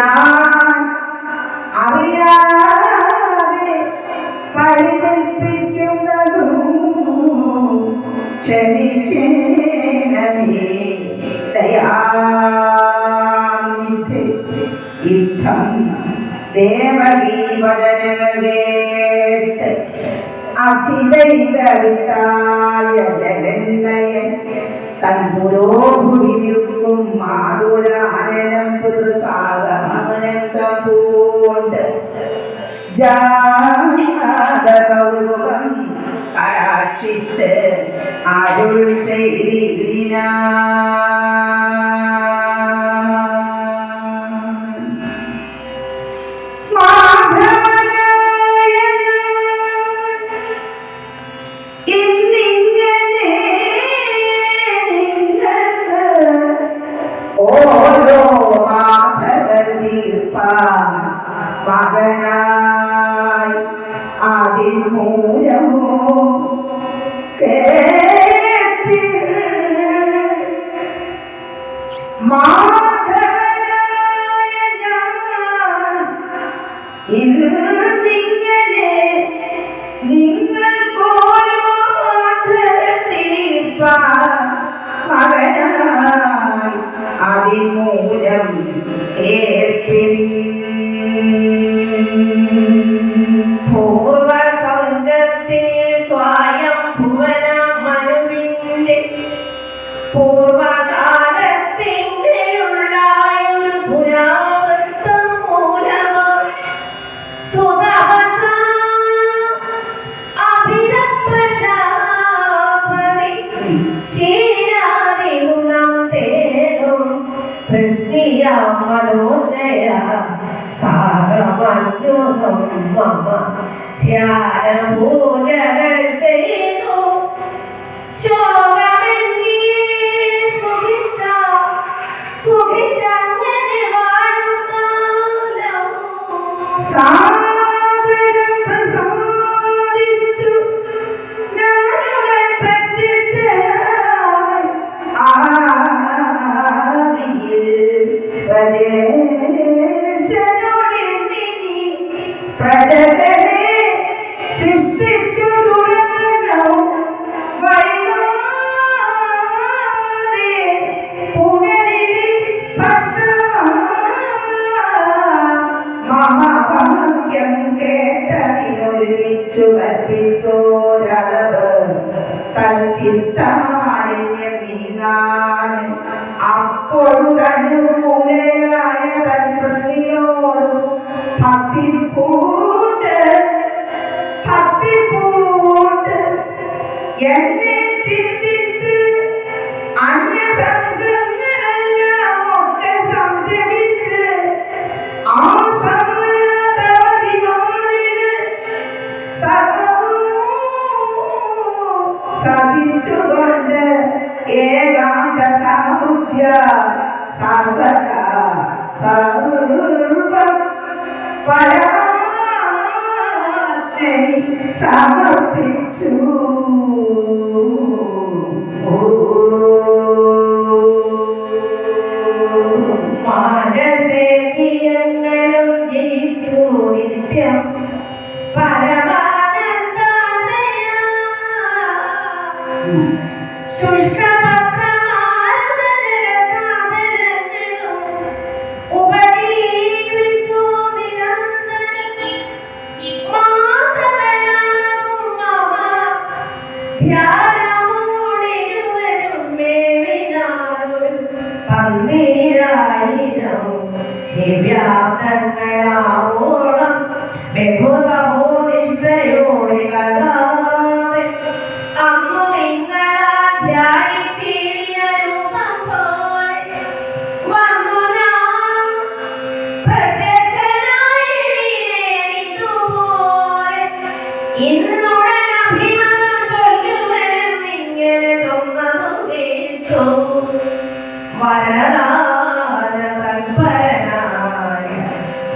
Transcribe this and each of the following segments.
ഞാൻ അറിയാതെ പരികൽപ്പിക്കുന്നതും ക്ഷമിക്കേണമേ. ദയാനിധി യുദ്ധം ദേവകീവദനകളേ അധിദൈവവിതായ ജഗന്നയൻ തൻ പുരോഭുവിനിൽ മാതുരാനനം പുത്രസാഗമനന്തം പൂണ്ട്. ജാതകൗരവം കടാക്ഷിച്ച് അരുൾ ചെയ്തിനാ പകരായി അതിമൂലമോ മാധവനായ ഇത് നിങ്ങൾ മനോദയ സാരമന്യുതം മമ ധ്യാനപൂജകൾ ചെയ്തു ശോഭ പ്രജകളെ സൃഷ്ടിച്ചു തുടങ്ങണം വൈകാതെ പുനരിൽ മഹാഭാഗ്യം കേട്ടതിനൊരുമിച്ചു വർദ്ധിച്ചോരളവ് തൻ ചിത്തമായി സമർപ്പിച്ചു. മാനസേന്ദ്രിയങ്ങളും ജയിച്ചു നിത്യം. പരമാനന്ദാശയ. ശുഷ്ക 天。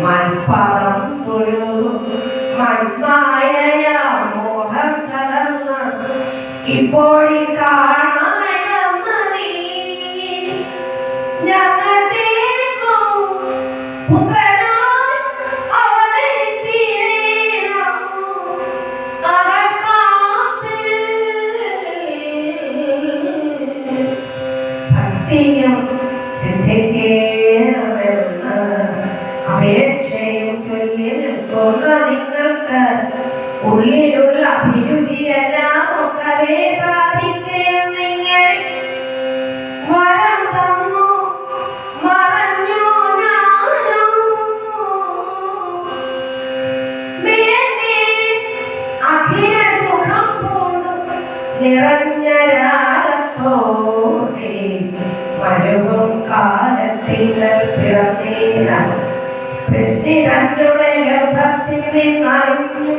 മൺപാത മരുവും കാലത്തിങ്കൽ പിറന്നേന കൃഷ്ണി തന്നുടെ ഗർഭത്തിൽ നിന്നറിഞ്ഞു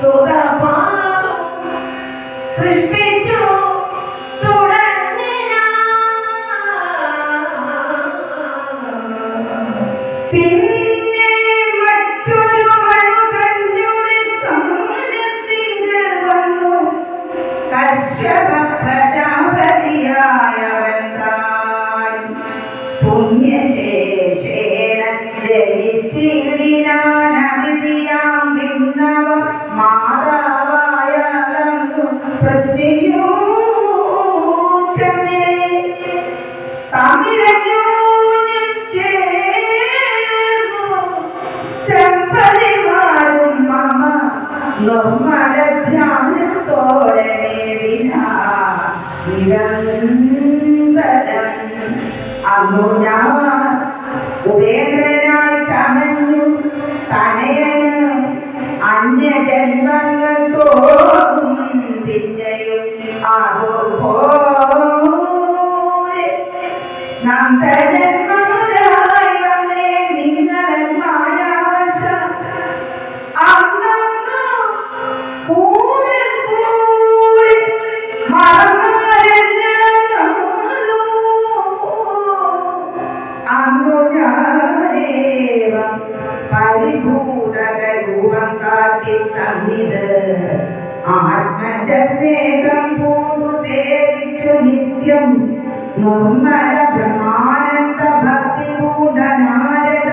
സുതപാപം സൃഷ്ടിച്ചു. തുടങ്ങിന നിരന്തരം അന്നു ഞാൻ ഉപേന്ദ്രനായി ചമഞ്ഞു. തനയന് അന്യജന്മങ്ങൾ തോറും പിന്നെയും അതുപോലെ നന്ദജന്മരായി പരിഭൂതകരൂപം കാട്ടി തന്നിത് ആത്മജ സ്നേഹം പൂണ്ടു സേവിച്ചു നിത്യം. നിർമ്മല ബ്രഹ്മാനന്ദ ഭക്തി പൂണ്ടനാരദ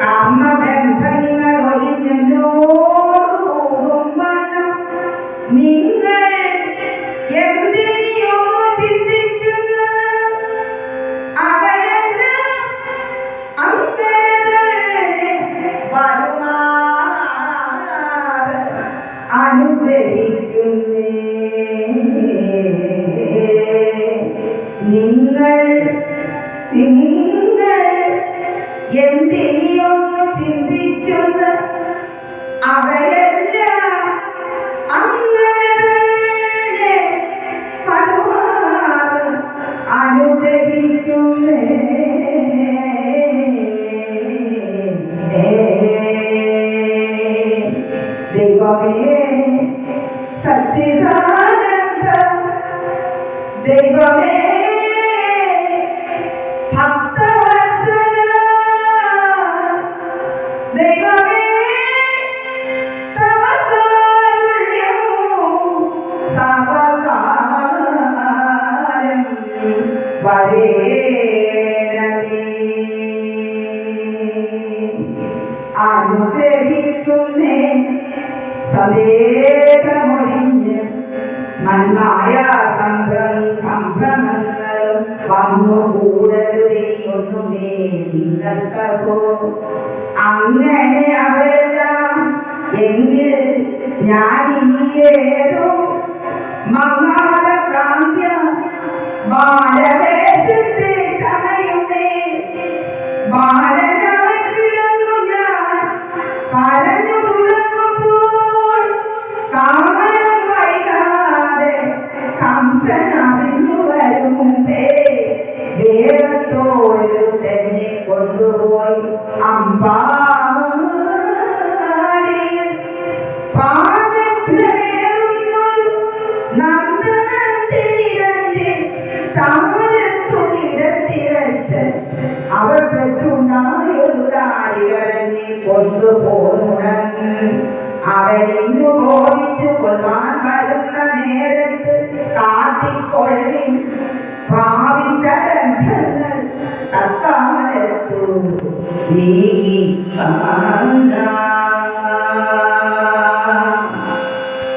കർമ്മബന്ധങ്ങൾ ഒഴിഞ്ഞോടും വണ്ണം നിങ്ങൾ നിങ്ങൾ അനുഗ്രഹിക്കുന്നേ സദേഹമൊഴിഞ്ഞ് നന്നായ സംഭ്രം സംഭ്രമങ്ങളും വന്നു കൂടരുതേ നിങ്ങൾക്കോ അങ്ങനെ അവരെല്ലാം? എങ്കിൽ ഞാൻ ഇനിയേതോ മങ്ങാത കാന്ത്യ കൊണ്ടുപോയി അമ്പാടിയിൽ പാടത്തിലേറുന്നൊരു നന്ദനത്തിനിരന്റെ ചാമരത്തുനിരത്തിരച്ച് അവൾ പെട്ടുണ്ടായൊരു താരികളെ കൊണ്ടുപോകുടൻ അവരിങ്ങു ബോധിച്ചു കൊള്ളാൻ വരുന്ന നേരത്ത് കാട്ടിക്കൊള്ളി പാവിച്ച ഗന്ധങ്ങൾ தக்காமலுக்கு நீ சான்றா